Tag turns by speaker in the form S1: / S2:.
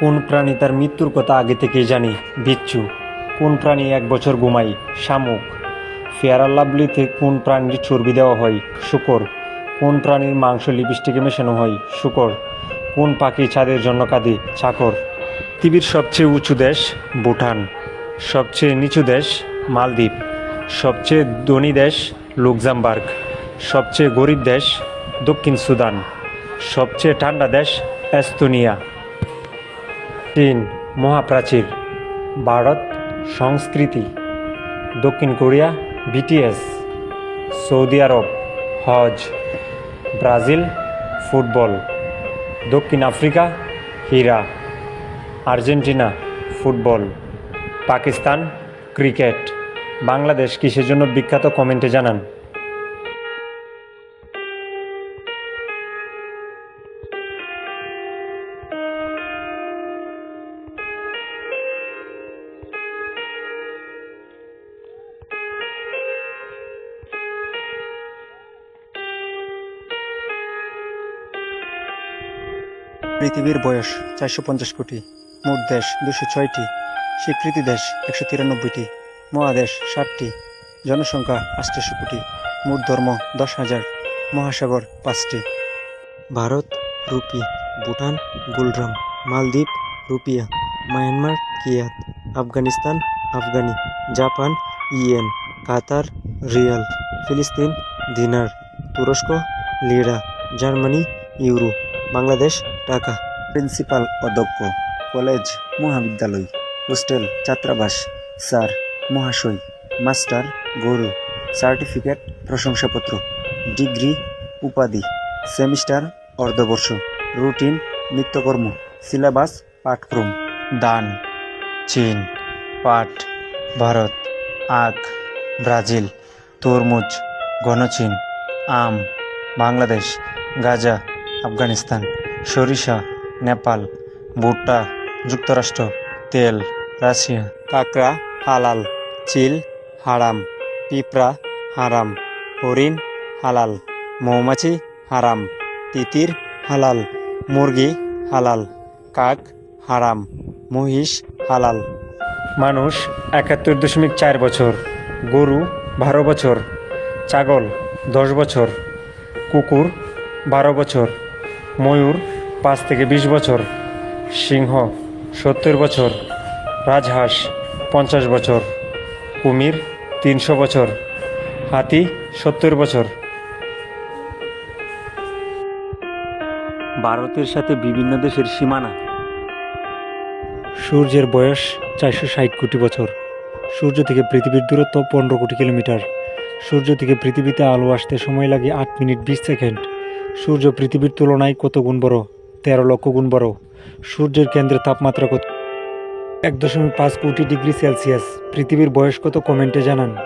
S1: কোন প্রাণী তার মৃত্যুর কথা আগে থেকেই জানি? বিচ্ছু। কোন প্রাণী এক বছর ঘুমাই শামুক। ফেয়ার লাভলিতে কোন প্রাণীর চর্বি দেওয়া হয়? শুকর। কোন প্রাণীর মাংস লিপস্টিকে মেশানো হয়? শুকর। কোন পাখি ছাদের জন্য কাঁদে? চাকর। পৃথিবীর সবচেয়ে উঁচু দেশ ভুটান। সবচেয়ে নিচু দেশ মালদ্বীপ। সবচেয়ে ধনী দেশ লুক্সামবার্গ। সবচেয়ে গরিব দেশ দক্ষিণ সুদান। সবচেয়ে ঠান্ডা দেশ এস্তোনিয়া। চীন মহাপ্রাচীর, ভারত সংস্কৃতি, দক্ষিণ কোরিয়া বিটিএস, সৌদি আরব হজ, ব্রাজিল ফুটবল, দক্ষিণ আফ্রিকা হীরা, Argentina football, Pakistan cricket. Bangladesh কিসের জন্য বিখ্যাত কমেন্টে জানান।
S2: পৃথিবীর বয়স চারশো পঞ্চাশ কোটি, মোট দেশ দুশো ছয়টি, স্বীকৃতি দেশ একশো তিরানব্বইটি, মহাদেশ ষাটটি, জনসংখ্যা আটশো কোটি, মোট ধর্ম দশ হাজার, মহাসাগর পাঁচটি। ভারত, রুপি, ভুটান, গুলরাম, মালদ্বীপ, রুপিয়া, Myanmar, kyat, Afghanistan, afghani, Japan, yen, Qatar, riyal, ফিলিস্তিন, দিনার, তুরস্ক, lira, Germany, euro. Bangladesh Dhaka principal অধ্যক্ষ কলেজ মহাবিদ্যালয় হোস্টেল ছাত্রাবাস, স্যার, মহাশয়, মাস্টার, গরু, সার্টিফিকেট, প্রশংসাপত্র, ডিগ্রি, উপাধি, সেমিস্টার, অর্ধবর্ষ, রুটিন, নিত্যকর্ম, সিলেবাস, পাঠক্রম, দান, চীন, পাট, ভারত, আখ, ব্রাজিল, তরমুজ, গণচীন, আম, বাংলাদেশ, গাজা আফগানিস্তান, সরিষা, নেপাল, ভুট্টা, যুক্তরাষ্ট্র, তেল, রাশিয়া, কাঁকড়া, হালাল, চিল, হারাম, পিঁপড়া, হারাম, হরিণ, হালাল, মৌমাছি, হারাম, তিতির, হালাল, মুরগি, হালাল, কাক, হারাম, মহিষ, হালাল।
S1: মানুষ একাত্তর দশমিক চার বছর, গরু বারো বছর, ছাগল দশ বছর, কুকুর বারো বছর। ময়ূর পাঁচ থেকে বিশ বছর। সিংহ সত্তর বছর। রাজহাঁস পঞ্চাশ বছর। কুমির তিনশো বছর। হাতি সত্তর বছর। ভারতের সাথে বিভিন্ন দেশের সীমানা। সূর্যের বয়স চারশো ষাট কোটি বছর। সূর্য থেকে পৃথিবীর দূরত্ব পনেরো কোটি কিলোমিটার। সূর্য থেকে পৃথিবীতে আলো আসতে সময় লাগে আট মিনিট বিশ সেকেন্ড। সূর্য পৃথিবীর তুলনায় কত গুণ বড়? তেরো লক্ষ গুণ বড়। সূর্যের কেন্দ্রের তাপমাত্রা কত? এক দশমিক পাঁচ কোটি ডিগ্রি সেলসিয়াস। পৃথিবীর বয়স কত কমেন্টে জানান।